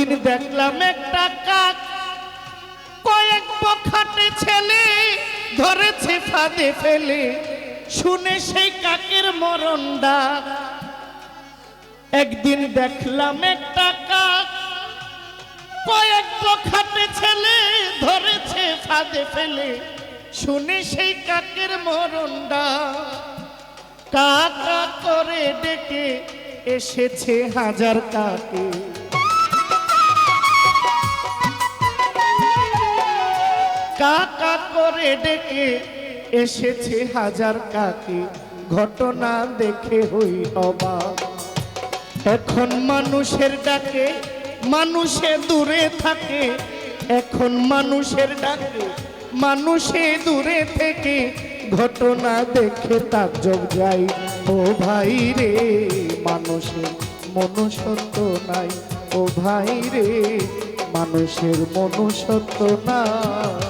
একদিন দেখলাম একটা কাক। কয়েক বখাটে ছেলে ধরেছে ফাঁদে ফেলে। শুনে সেই কাকের মরণ ডাক। একদিন দেখলাম একটা কাক। কয়েক বখাটে ছেলে ধরেছে ফাঁদে ফেলে। শুনে সেই কাকের মরণ ডাক। কাকা করে ডেকে এসেছে হাজার কাকে। কাকা করে ডেকে, এসেছে হাজার কাকে। ঘটনা দেখে হই অবাক এখন মানুষের ডাকে, মানুষে দূরে থাকে। এখন মানুষের ডাকে, মানুষে দূরে থেকে। ঘটনা দেখে তার যোগ যাই ও ভাই রে, মানুষের মনুষ্যত্ব নাই। ও ভাই রে, মানুষের মনুষ্যত্ব নাই।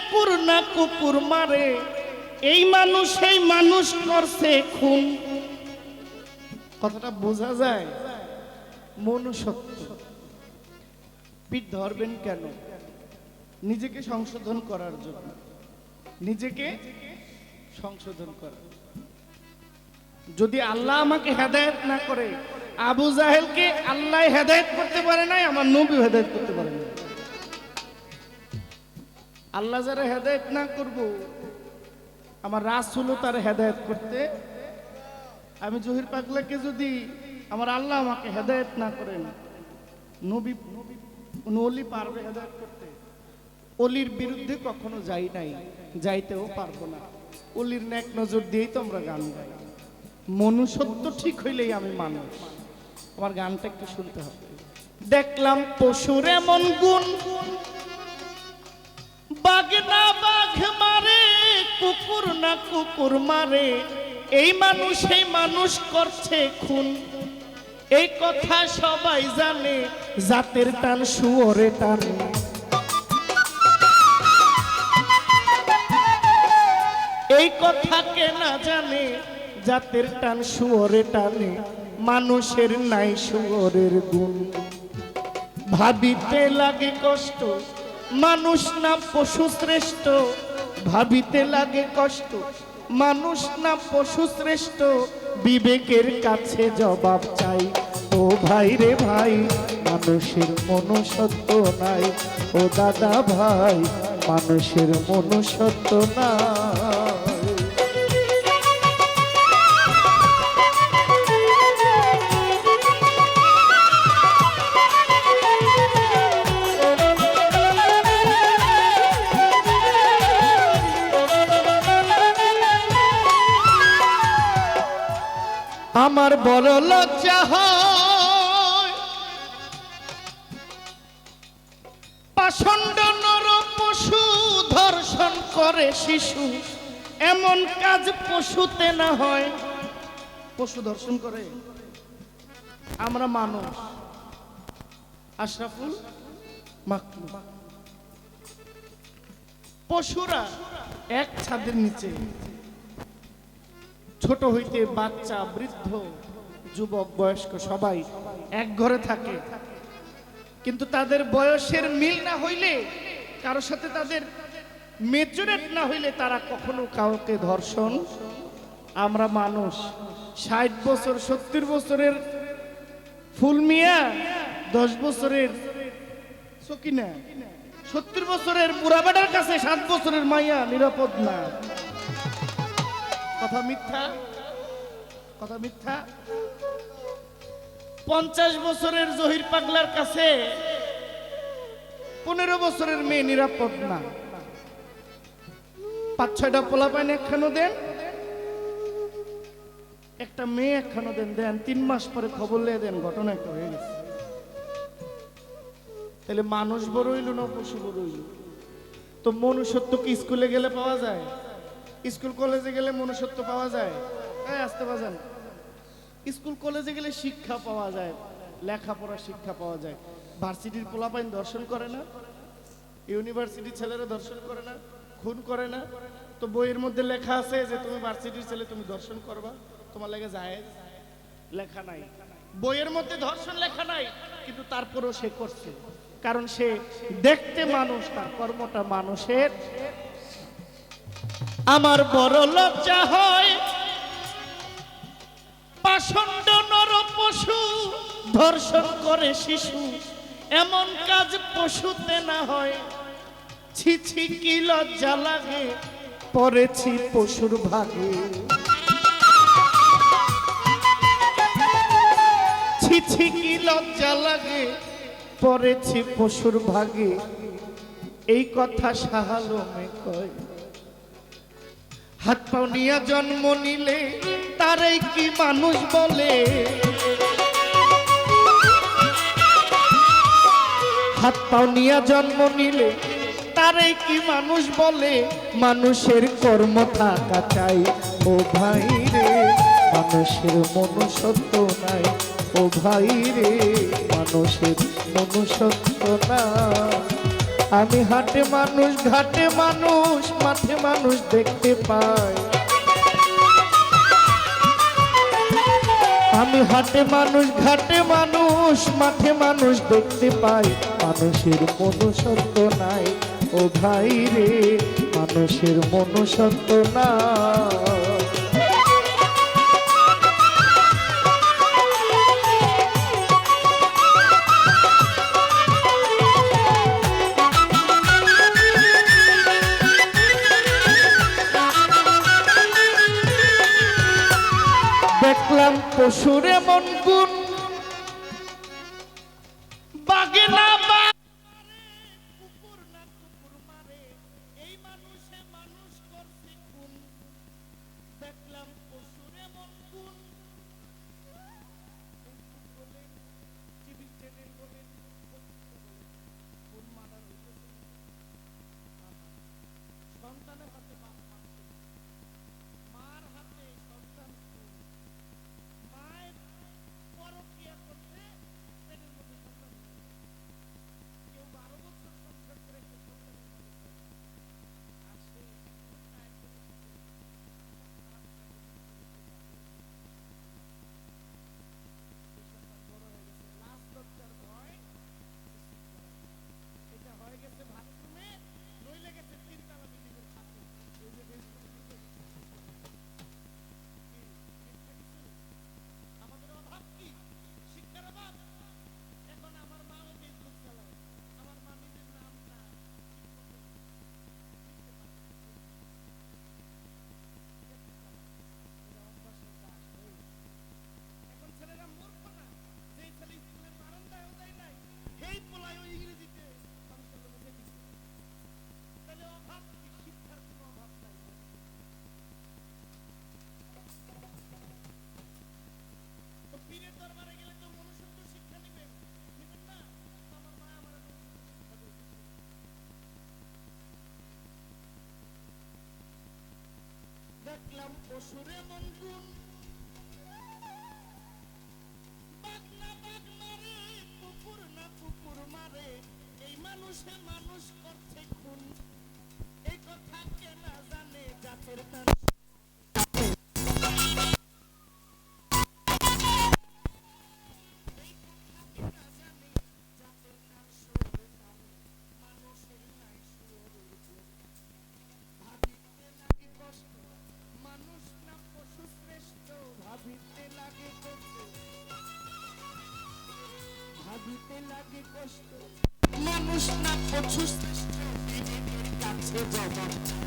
কুকুর না কুকুর মারে। এই মানুষ এই মানুষ করছে খুন। কথাটা বোঝা যায়? মনুষ্যত্ব। পিঠ ধরবেন কেন? নিজেকে সংশোধন করার জন্য। নিজেকে সংশোধন করার যদি আল্লাহ আমাকে হেদায়েত না করে, আবু জাহেলকে আল্লাহ হেদায়েত করতে পারে নাই, আমার নবী হেদায়ত করতে পারে আল্লাহ যারা হেদায়েত না করব, আমার রাসুলও তার হেদায়েত করতে, আমি জহির পাগলাকে যদি আমার আল্লাহ আমাকে হেদায়েত না করেন, নবী অলি পারবে হেদায়েত করতে? অলির বিরুদ্ধে কখনো যাই নাই, যাইতেও পারব না। অলির নেক নজর দিয়েই তো আমরা গান গাই। মনুষ্যত্ব ঠিক হইলেই আমি মানুষ। আমার গানটা একটু শুনতে হবে। দেখলাম পশুর এমন গুণ। বাঘ না বাঘ মারে, কুকুর না কুকুর মারে। এই মানুষ এই মানুষ করছে খুন। এই কথা সবাই জানে, জাতের টান শুয়োরে টানে। এই কথা কে না জানে, জাতের টান শুয়োরে টানে। মানুষের নাই শুয়োরের গুণ। ভাবিতে লাগে কষ্ট মানুষ না পশু শ্রেষ্ঠ, ভাবিতে লাগে কষ্ট। মানুষ না পশু শ্রেষ্ঠ, বিবেকের কাছে জবাব চাই। ও ভাই রে ভাই, মানুষের মনুষ্যত্ব নাই। ও দাদা ভাই, মানুষের মনুষ্যত্ব নাই। আমার বড় লজ্জা হয়। নর পশু ধর্ষণ করে শিশু, এমন কাজ পশুতে না হয়। পশু ধর্ষণ করে? আমরা মানুষ। আশরাফুল পশুরা এক ছাদের নিচে ছোট হইতে বাচ্চা, বৃদ্ধ, যুবক, বয়স্ক সবাই এক ঘরে থাকে। কিন্তু তাদের বয়সের মিল না হইলে কারোর সাথে তাদের মেচুরেট না হইলে তারা কখনো কাউকে ধর্ষণ। আমরা মানুষ, ষাট বছর, সত্তর বছরের ফুল মিয়া, দশ বছরের সকিনা। সত্তর বছরের বুড়া বেটার কাছে সাত বছরের মাইয়া নিরাপদ না। কথা মিথ্যা? কথা মিথ্যা? পঞ্চাশ বছরের জহির পাগলার কাছে পনেরো বছরের মেয়ে নিরাপদ না। পাঁচ ছয়টা পোলা পাইন একখানো দেন? একটা মেয়ে একখানো দেন দেন। তিন মাস পরে খবর লিয়ে দেন ঘটনা একটা হয়ে গেছে। তাহলে মানুষ বড় হইল না পশু বড় হইল? তো মনুষ্যত্ব কি স্কুলে গেলে পাওয়া যায়? স্কুল কলেজে গেলে মনুষ্যত্ব পাওয়া যায়? হ্যাঁ আসতে বাজান। স্কুল কলেজে গেলে শিক্ষা পাওয়া যায়, লেখাপড়া শিক্ষা পাওয়া যায়। ভার্সিটির পোলাপাইন দর্শন করে না, ইউনিভার্সিটির ছেলেরা দর্শন করে না, খুন করে না। তো বইয়ের মধ্যে লেখা আছে যে তুমি ভার্সিটির ছেলে, তুমি দর্শন করবা, তোমার লেগে যায় লেখা নাই। বইয়ের মধ্যে ধর্ষণ লেখা নাই, কিন্তু তারপরেও সে করছে। কারণ সে দেখতে মানুষ, তার কর্মটা মানুষের। আমার বড় লজ্জা হয়। পাষণ্ড নর পশু ধর্ষণ করে শিশু, এমন কাজ পশুতে না হয়। ছি ছি, কি লজ্জা লাগে, পড়েছি পশুর ভাগে। ছি ছি, কি লজ্জা লাগে, পড়েছি পশুর ভাগে। এই কথা সাহালো সাহালমে কয়। হাত পাও নিয়া জন্ম নিলে, তারাই কি মানুষ বলে? হাত পাও নিয়া জন্ম নিলে, তারাই কি মানুষ বলে? মানুষের কর্ম থাকা চাই, ও ভাই রে। মানুষের মনুষ্যত্ব নাই, ও ভাই রে। মানুষের মনুষ্যত্ব না আমি হাটে মানুষ, ঘাটে মানুষ, মাঠে মানুষ দেখতে পাই। আমি হাটে মানুষ, ঘাটে মানুষ, মাঠে মানুষ দেখতে পাই। মানুষের মনুষ্যত্ব নাই, ও ভাই রে, মানুষের মনুষ্যত্ব না দেখলাম পশুরে মন গুণ দেখলাম পশুর এমন গুণ বাগনা বাগনা কুকুর না কুকুর মারে, এই মানুষে মানুষ করছে খুন। এই কথা কে না জানে জাতের মানুষ না পশু কাছে জবাব।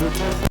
Never pass.